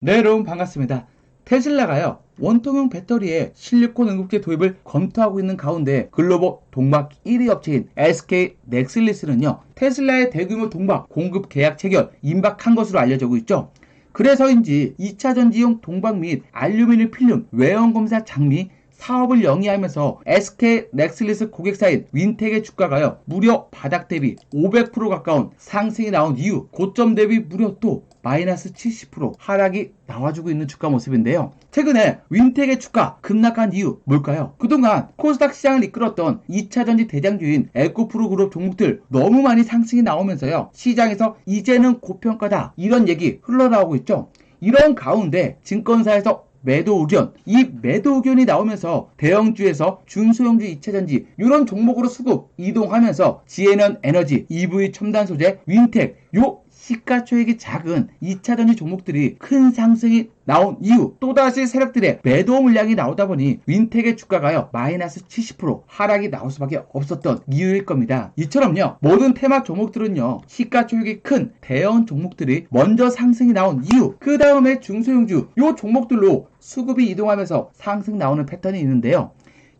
네, 여러분 반갑습니다. 테슬라가요, 원통형 배터리에 실리콘 응급제 도입을 검토하고 있는 가운데 글로벌 동박 1위 업체인 SK 넥슬리스는요, 테슬라의 대규모 동박 공급 계약 체결 임박한 것으로 알려지고 있죠. 그래서인지 2차 전지용 동박 및 알루미늄 필름 외형 검사 장미 사업을 영위하면서 SK 넥슬리스 고객사인 윈텍의 주가가요 무려 바닥 대비 500% 가까운 상승이 나온 이유 고점 대비 무려 또 마이너스 70% 하락이 나와주고 있는 주가 모습인데요. 최근에 윈텍의 주가 급락한 이유 뭘까요? 그동안 코스닥 시장을 이끌었던 2차 전지 대장주인 에코프로 그룹 종목들 너무 많이 상승이 나오면서요. 시장에서 이제는 고평가다 이런 얘기 흘러나오고 있죠. 이런 가운데 증권사에서 매도 의견, 이 매도 의견이 나오면서 대형주에서 중소형주 2차전지 이런 종목으로 수급 이동하면서 지에는 에너지, EV 첨단 소재, 윈텍 요 시가총액이 작은 2차 전지 종목들이 큰 상승이 나온 이유 또다시 세력들의 매도 물량이 나오다 보니 윈텍의 주가가요 마이너스 70% 하락이 나올 수밖에 없었던 이유일 겁니다. 이처럼요 모든 테마 종목들은요 시가총액이 큰 대형 종목들이 먼저 상승이 나온 이유 그 다음에 중소형주 요 종목들로 수급이 이동하면서 상승 나오는 패턴이 있는데요.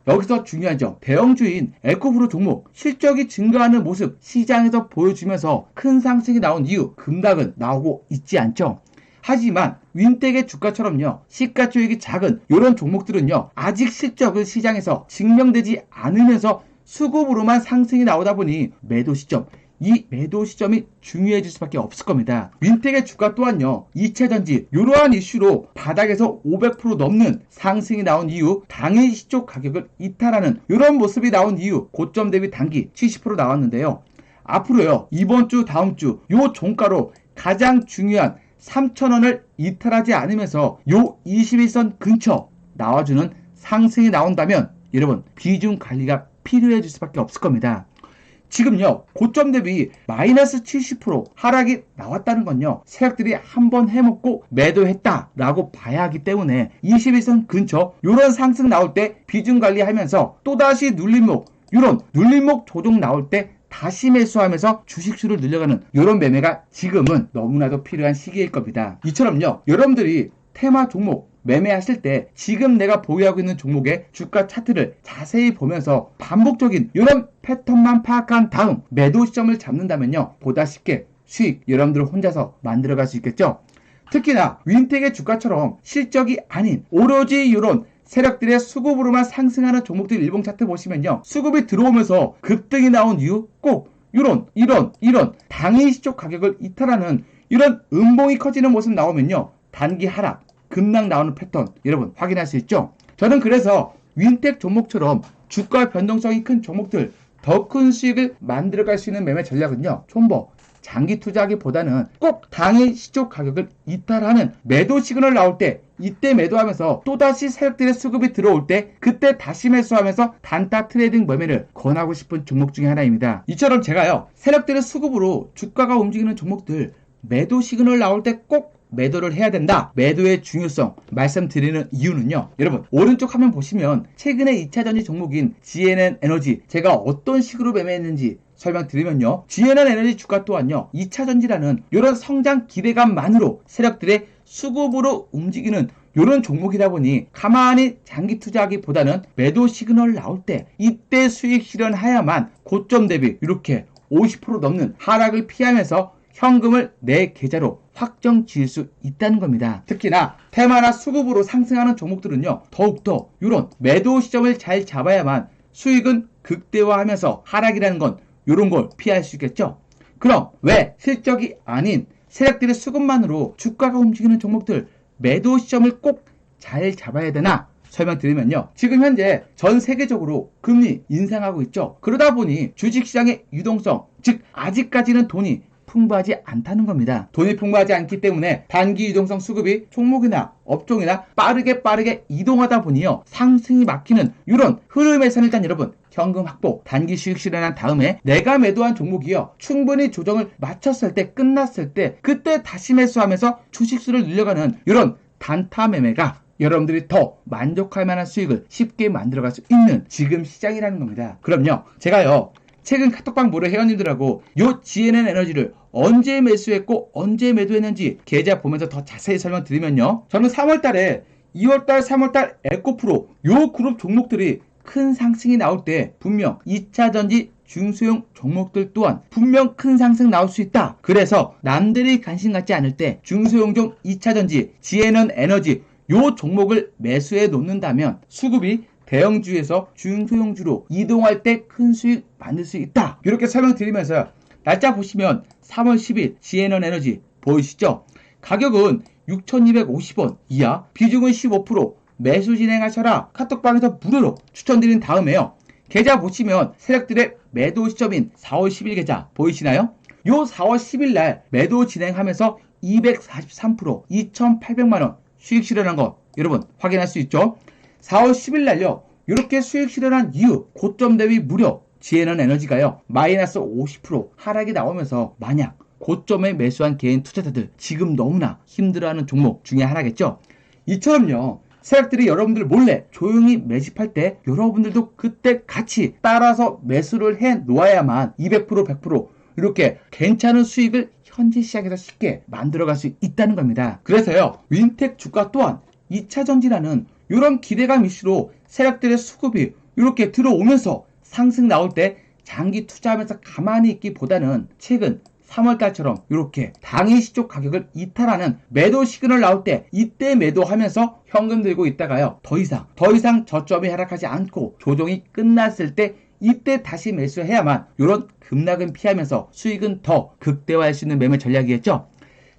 여기서 중요한 점, 대형주인 에코프로 종목 실적이 증가하는 모습 시장에서 보여주면서 큰 상승이 나온 이유 급락은 나오고 있지 않죠. 하지만 윈텍의 주가처럼요 시가총액이 작은 이런 종목들은요 아직 실적을 시장에서 증명되지 않으면서 수급으로만 상승이 나오다 보니 매도 시점 이 매도 시점이 중요해질 수밖에 없을 겁니다. 윈텍의 주가 또한요, 2차전지, 이러한 이슈로 바닥에서 500% 넘는 상승이 나온 이후 당일 시초 가격을 이탈하는 이런 모습이 나온 이후 고점 대비 단기 70% 나왔는데요. 앞으로요, 이번 주, 다음 주, 요 종가로 가장 중요한 3,000원을 이탈하지 않으면서 요 21선 근처 나와주는 상승이 나온다면 여러분 비중 관리가 필요해질 수밖에 없을 겁니다. 지금요 고점 대비 마이너스 70% 하락이 나왔다는 건요 세력들이 한번 해먹고 매도했다라고 봐야 하기 때문에 21선 근처 요런 상승 나올 때 비중 관리하면서 또다시 눌림목 요런 눌림목 조정 나올 때 다시 매수하면서 주식수를 늘려가는 이런 매매가 지금은 너무나도 필요한 시기일 겁니다. 이처럼요, 여러분들이 테마 종목 매매하실 때 지금 내가 보유하고 있는 종목의 주가 차트를 자세히 보면서 반복적인 이런 패턴만 파악한 다음 매도 시점을 잡는다면요, 보다 쉽게 수익 여러분들 혼자서 만들어 갈 수 있겠죠. 특히나 윈텍의 주가처럼 실적이 아닌 오로지 이런 세력들의 수급으로만 상승하는 종목들 일봉 차트 보시면요. 수급이 들어오면서 급등이 나온 이유 꼭 이런 이런 이런 당일 시초 가격을 이탈하는 이런 음봉이 커지는 모습 나오면요. 단기 하락, 급락 나오는 패턴 여러분 확인할 수 있죠? 저는 그래서 윈텍 종목처럼 주가 변동성이 큰 종목들 더 큰 수익을 만들어갈 수 있는 매매 전략은요. 촌버 장기 투자하기보다는 꼭 당일 시초 가격을 이탈하는 매도 시그널 나올 때 이때 매도하면서 또다시 세력들의 수급이 들어올 때 그때 다시 매수하면서 단타 트레이딩 매매를 권하고 싶은 종목 중에 하나입니다. 이처럼 제가요 세력들의 수급으로 주가가 움직이는 종목들 매도 시그널 나올 때 꼭 매도를 해야 된다. 매도의 중요성 말씀드리는 이유는요. 여러분 오른쪽 화면 보시면 최근에 2차전지 종목인 GNN 에너지 제가 어떤 식으로 매매했는지 설명드리면요. GNN 에너지 주가 또한요. 2차 전지라는 이런 성장 기대감만으로 세력들의 수급으로 움직이는 이런 종목이다 보니 가만히 장기 투자하기보다는 매도 시그널 나올 때 이때 수익 실현해야만 고점 대비 이렇게 50% 넘는 하락을 피하면서 현금을 내 계좌로 확정 지을 수 있다는 겁니다. 특히나 테마나 수급으로 상승하는 종목들은요. 더욱더 이런 매도 시점을 잘 잡아야만 수익은 극대화하면서 하락이라는 건 이런 걸 피할 수 있겠죠. 그럼 왜 실적이 아닌 세력들의 수급만으로 주가가 움직이는 종목들 매도 시점을 꼭 잘 잡아야 되나 설명드리면요. 지금 현재 전 세계적으로 금리 인상하고 있죠. 그러다 보니 주식시장의 유동성, 즉 아직까지는 돈이 풍부하지 않다는 겁니다. 돈이 풍부하지 않기 때문에 단기 유동성 수급이 종목이나 업종이나 빠르게 빠르게 이동하다 보니요. 상승이 막히는 이런 흐름에서는 일단 여러분 현금 확보, 단기 수익 실현한 다음에 내가 매도한 종목이요. 충분히 조정을 마쳤을 때 끝났을 때 그때 다시 매수하면서 주식수를 늘려가는 이런 단타 매매가 여러분들이 더 만족할 만한 수익을 쉽게 만들어갈 수 있는 지금 시장이라는 겁니다. 그럼요. 제가요. 최근 카톡방 모래 회원님들하고 요 GNN 에너지를 언제 매수했고 언제 매도했는지 계좌 보면서 더 자세히 설명드리면요. 저는 3월달에 2월달, 3월달 에코프로 요 그룹 종목들이 큰 상승이 나올 때 분명 2차 전지 중소형 종목들 또한 분명 큰 상승 나올 수 있다. 그래서 남들이 관심 갖지 않을 때 중소형종 2차 전지, 지에넌 에너지 요 종목을 매수해 놓는다면 수급이 대형주에서 중소형주로 이동할 때 큰 수익 만들 수 있다. 이렇게 설명드리면서 날짜 보시면 3월 10일 지에넌 에너지 보이시죠? 가격은 6,250원 이하, 비중은 15%, 매수 진행하셔라 카톡방에서 무료로 추천드린 다음에요. 계좌 보시면 세력들의 매도 시점인 4월 10일 계좌 보이시나요? 요 4월 10일 날 매도 진행하면서 243% 2,800만원 수익 실현한 거 여러분 확인할 수 있죠? 4월 10일 날요. 이렇게 수익 실현한 이유 고점 대비 무려 지에는 에너지가요. 마이너스 50% 하락이 나오면서 만약 고점에 매수한 개인 투자자들 지금 너무나 힘들어하는 종목 중에 하나겠죠. 이처럼요. 세력들이 여러분들 몰래 조용히 매집할 때 여러분들도 그때 같이 따라서 매수를 해 놓아야만 200% 100% 이렇게 괜찮은 수익을 현재 시장에서 쉽게 만들어갈 수 있다는 겁니다. 그래서요. 윈텍 주가 또한 2차 전지라는 이런 기대감 이슈로 세력들의 수급이 이렇게 들어오면서 상승 나올 때 장기 투자하면서 가만히 있기보다는 최근 3월달처럼 이렇게 당일 시초 가격을 이탈하는 매도 시그널 나올 때 이때 매도하면서 현금 들고 있다가요. 더 이상 더 이상 저점이 하락하지 않고 조정이 끝났을 때 이때 다시 매수해야만 이런 급락은 피하면서 수익은 더 극대화할 수 있는 매매 전략이겠죠.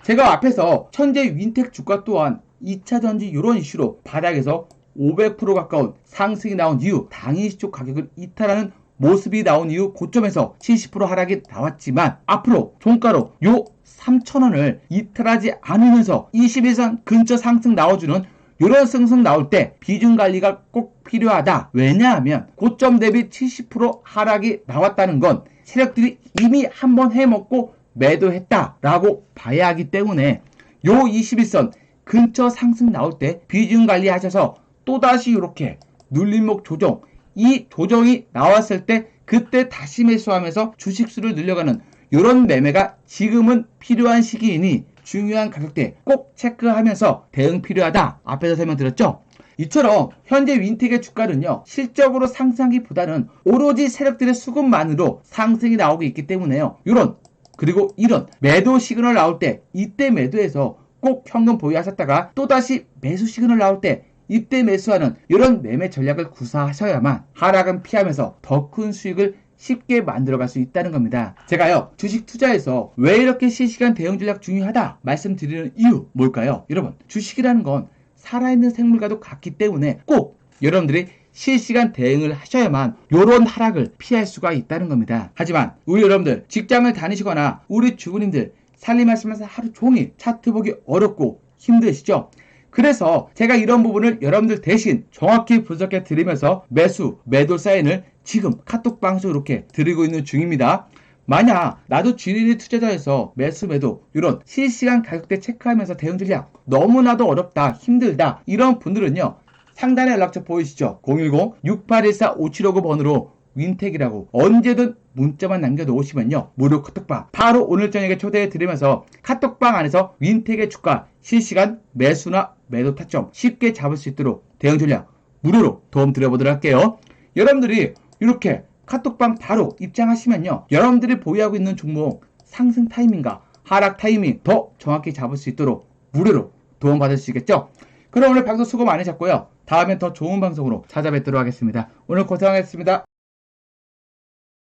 제가 앞에서 현재 윈텍 주가 또한 2차 전지 이런 이슈로 바닥에서 500% 가까운 상승이 나온 이후 당일 시초 가격을 이탈하는 모습이 나온 이후 고점에서 70% 하락이 나왔지만 앞으로 종가로 요 3,000원을 이탈하지 않으면서 21선 근처 상승 나와주는 이런 승승 나올 때 비중 관리가 꼭 필요하다. 왜냐하면 고점 대비 70% 하락이 나왔다는 건 세력들이 이미 한번 해먹고 매도했다라고 봐야 하기 때문에 요 21선 근처 상승 나올 때 비중 관리하셔서 또다시 이렇게 눌림목 조정 이 조정이 나왔을 때 그때 다시 매수하면서 주식수를 늘려가는 이런 매매가 지금은 필요한 시기이니 중요한 가격대 꼭 체크하면서 대응 필요하다. 앞에서 설명드렸죠? 이처럼 현재 윈텍의 주가는요 실적으로 상승하기보다는 오로지 세력들의 수급만으로 상승이 나오고 있기 때문에요. 이런 그리고 이런 매도 시그널 나올 때 이때 매도해서 꼭 현금 보유하셨다가 또다시 매수 시그널 나올 때 이때 매수하는 이런 매매 전략을 구사하셔야만 하락은 피하면서 더 큰 수익을 쉽게 만들어갈 수 있다는 겁니다. 제가요 주식 투자에서 왜 이렇게 실시간 대응 전략 중요하다 말씀드리는 이유 뭘까요? 여러분 주식이라는 건 살아있는 생물과도 같기 때문에 꼭 여러분들이 실시간 대응을 하셔야만 이런 하락을 피할 수가 있다는 겁니다. 하지만 우리 여러분들 직장을 다니시거나 우리 주부님들 살림하시면서 하루 종일 차트 보기 어렵고 힘드시죠? 그래서 제가 이런 부분을 여러분들 대신 정확히 분석해 드리면서 매수, 매도 사인을 지금 카톡 방송 이렇게 드리고 있는 중입니다. 만약 나도 주인이 투자자에서 매수, 매도 이런 실시간 가격대 체크하면서 대응 전략 너무나도 어렵다, 힘들다 이런 분들은요. 상단에 연락처 보이시죠? 010-6814-5759번으로 윈텍이라고 언제든 문자만 남겨놓으시면요. 무료 카톡방. 바로 오늘 저녁에 초대해 드리면서 카톡방 안에서 윈텍의 주가 실시간 매수나 매도 타점 쉽게 잡을 수 있도록 대응 전략 무료로 도움 드려보도록 할게요. 여러분들이 이렇게 카톡방 바로 입장하시면요. 여러분들이 보유하고 있는 종목 상승 타이밍과 하락 타이밍 더 정확히 잡을 수 있도록 무료로 도움 받을 수 있겠죠? 그럼 오늘 방송 수고 많으셨고요. 다음에 더 좋은 방송으로 찾아뵙도록 하겠습니다. 오늘 고생하셨습니다